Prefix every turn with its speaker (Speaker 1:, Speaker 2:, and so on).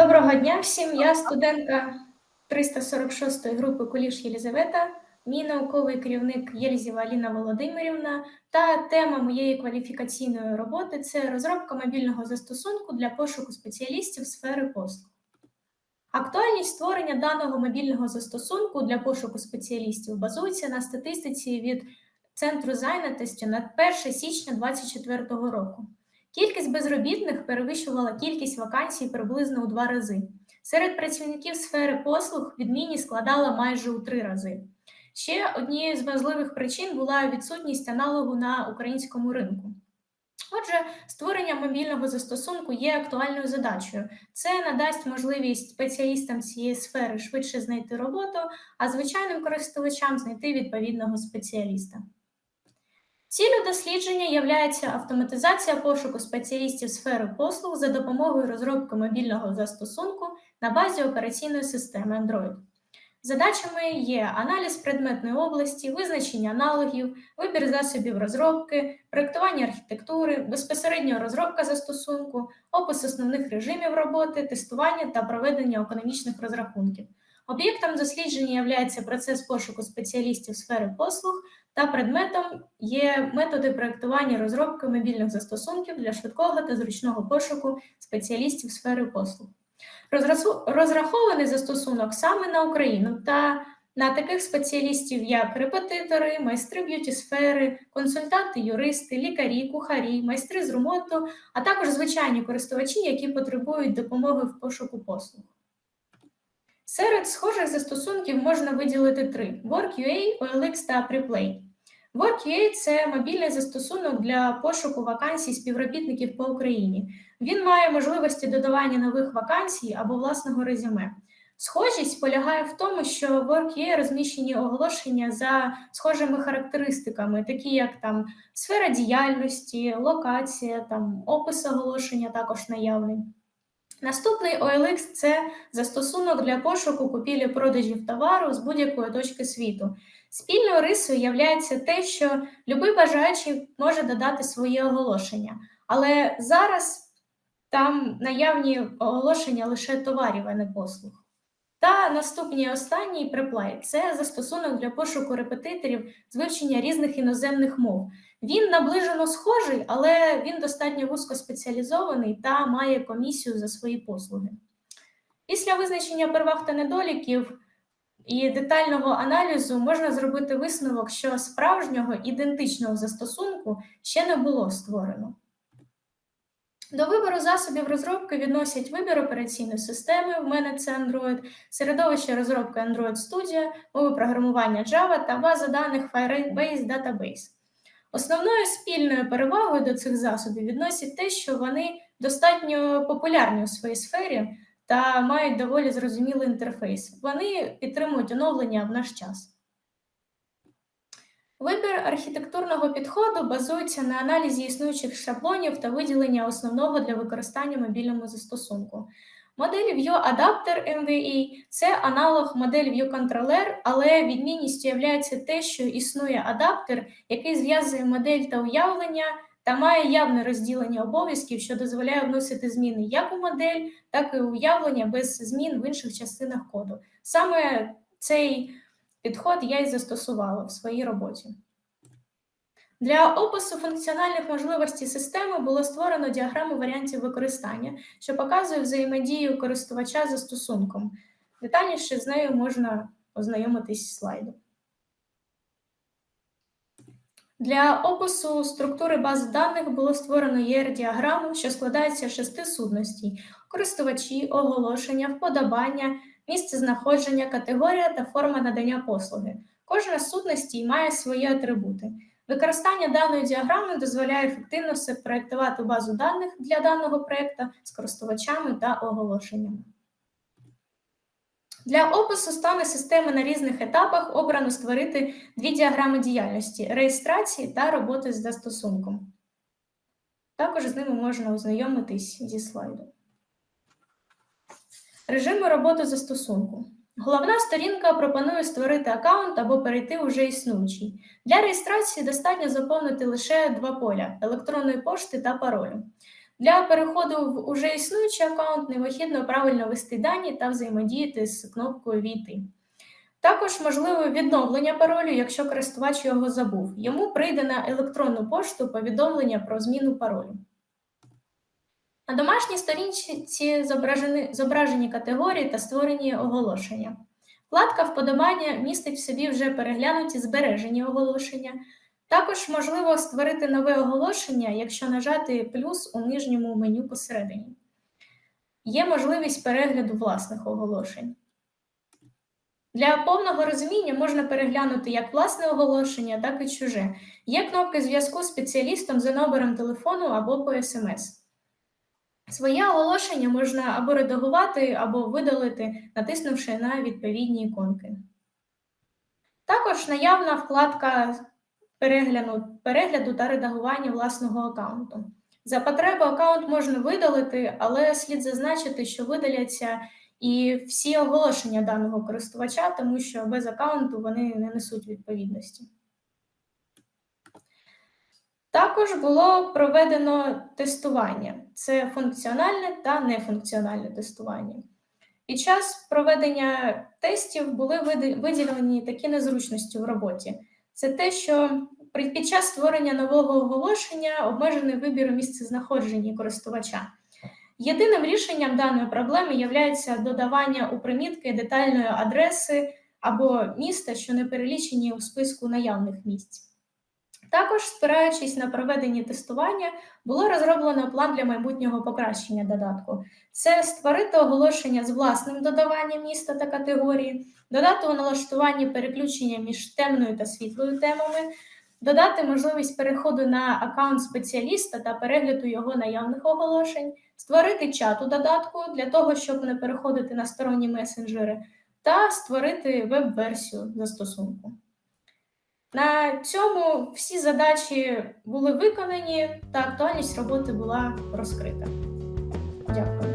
Speaker 1: Доброго дня всім. Я студентка 346 групи Куліш Єлізавета, мій науковий керівник Єлізєва Аліна Володимирівна. Та тема моєї кваліфікаційної роботи це розробка мобільного застосунку для пошуку спеціалістів сфери послуг. Актуальність створення даного мобільного застосунку для пошуку спеціалістів базується на статистиці від Центру зайнятості на 1 січня 2024 року. Кількість безробітних перевищувала кількість вакансій приблизно у два рази. Серед працівників сфери послуг відмінність складала майже у три рази. Ще однією з важливих причин була відсутність аналогу на українському ринку. Отже, створення мобільного застосунку є актуальною задачею. Це надасть можливість спеціалістам цієї сфери швидше знайти роботу, а звичайним користувачам знайти відповідного спеціаліста. Ціллю дослідження являється автоматизація пошуку спеціалістів сфери послуг за допомогою розробки мобільного застосунку на базі операційної системи Android. Задачами є аналіз предметної області, визначення аналогів, вибір засобів розробки, проєктування архітектури, безпосередньо розробка застосунку, опис основних режимів роботи, тестування та проведення економічних розрахунків. Об'єктом дослідження є процес пошуку спеціалістів сфери послуг, та предметом є методи проєктування розробки мобільних застосунків для швидкого та зручного пошуку спеціалістів сфери послуг. Розрахований застосунок саме на Україну та на таких спеціалістів, як репетитори, майстри б'юті сфери, консультанти, юристи, лікарі, кухарі, майстри з ремонту, а також звичайні користувачі, які потребують допомоги в пошуку послуг. Серед схожих застосунків можна виділити три: WorkUA, OLX та Preplay. WorkUA – це мобільний застосунок для пошуку вакансій співробітників по Україні. Він має можливості додавання нових вакансій або власного резюме. Схожість полягає в тому, що в WorkUA розміщені оголошення за схожими характеристиками, такі як там сфера діяльності, локація, там опис оголошення також наявний. Наступний OLX – це застосунок для пошуку купівлі продажів товару з будь-якої точки світу. Спільною рисою є те, що будь-який бажаючий може додати своє оголошення, але зараз там наявні оголошення лише товарів, а не послуг. Та наступний останній приплай це застосунок для пошуку репетиторів з вивчення різних іноземних мов. Він наближено схожий, але він достатньо вузькоспеціалізований та має комісію за свої послуги. Після визначення переваг та недоліків і детального аналізу можна зробити висновок, що справжнього ідентичного застосунку ще не було створено. До вибору засобів розробки відносять вибір операційної системи, в мене це Android, середовище розробки Android Studio, мови програмування Java та база даних Firebase Database. Основною спільною перевагою до цих засобів відносять те, що вони достатньо популярні у своїй сфері та мають доволі зрозумілий інтерфейс. Вони підтримують оновлення в наш час. Вибір архітектурного підходу базується на аналізі існуючих шаблонів та виділення основного для використання мобільному застосунку. Модель View Adapter MVE – це аналог модель View Controller, але відмінністю є те, що існує адаптер, який зв'язує модель та уявлення та має явне розділення обов'язків, що дозволяє вносити зміни як у модель, так і уявлення без змін в інших частинах коду. Саме цей підход я і застосувала в своїй роботі. Для опису функціональних можливостей системи було створено діаграму варіантів використання, що показує взаємодію користувача з застосунком. Детальніше з нею можна ознайомитись слайдом. Для опису структури бази даних було створено ЄР-діаграму, що складається з шести сутностей: користувачі, оголошення, вподобання, місце знаходження, категорія та форма надання послуги. Кожна з має свої атрибути. Використання даної діаграми дозволяє ефективно проєктувати базу даних для даного проєкту з користувачами та оголошеннями. Для опису стану системи на різних етапах обрано створити дві діаграми діяльності реєстрації та роботи з застосунком. Також з ними можна ознайомитись зі слайду. Режими роботи застосунку. Головна сторінка пропонує створити аккаунт або перейти уже існуючий. Для реєстрації достатньо заповнити лише два поля електронної пошти та паролю. Для переходу в уже існуючий аккаунт необхідно правильно ввести дані та взаємодіяти з кнопкою Війти. Також можливе відновлення паролю, якщо користувач його забув. Йому прийде на електронну пошту повідомлення про зміну паролю. На домашній сторінці зображені, зображені категорії та створені оголошення. Вкладка вподобання містить в собі вже переглянуті збережені оголошення. Також можливо створити нове оголошення, якщо нажати плюс у нижньому меню посередині. Є можливість перегляду власних оголошень. Для повного розуміння можна переглянути як власне оголошення, так і чуже. Є кнопки зв'язку з спеціалістом за номером телефону або по смс. Своє оголошення можна або редагувати, або видалити, натиснувши на відповідні іконки. Також наявна вкладка перегляду, перегляду та редагування власного аккаунту. За потреби аккаунт можна видалити, але слід зазначити, що видаляться і всі оголошення даного користувача, тому що без аккаунту вони не несуть відповідності. Також було проведено тестування: це функціональне та нефункціональне тестування. Під час проведення тестів були виділені такі незручності в роботі. Це те, що під час створення нового оголошення обмежений вибір місцезнаходження користувача. Єдиним рішенням даної проблеми є додавання у примітки детальної адреси або міста, що не перелічені у списку наявних місць. Також, спираючись на проведені тестування, було розроблено план для майбутнього покращення додатку. Це створити оголошення з власним додаванням міста та категорії, додати у налаштуванні переключення між темною та світлою темами, додати можливість переходу на аккаунт спеціаліста та перегляду його наявних оголошень, створити чат у додатку для того, щоб не переходити на сторонні месенджери, та створити веб-версію застосунку. На цьому всі задачі були виконані та актуальність роботи була розкрита. Дякую.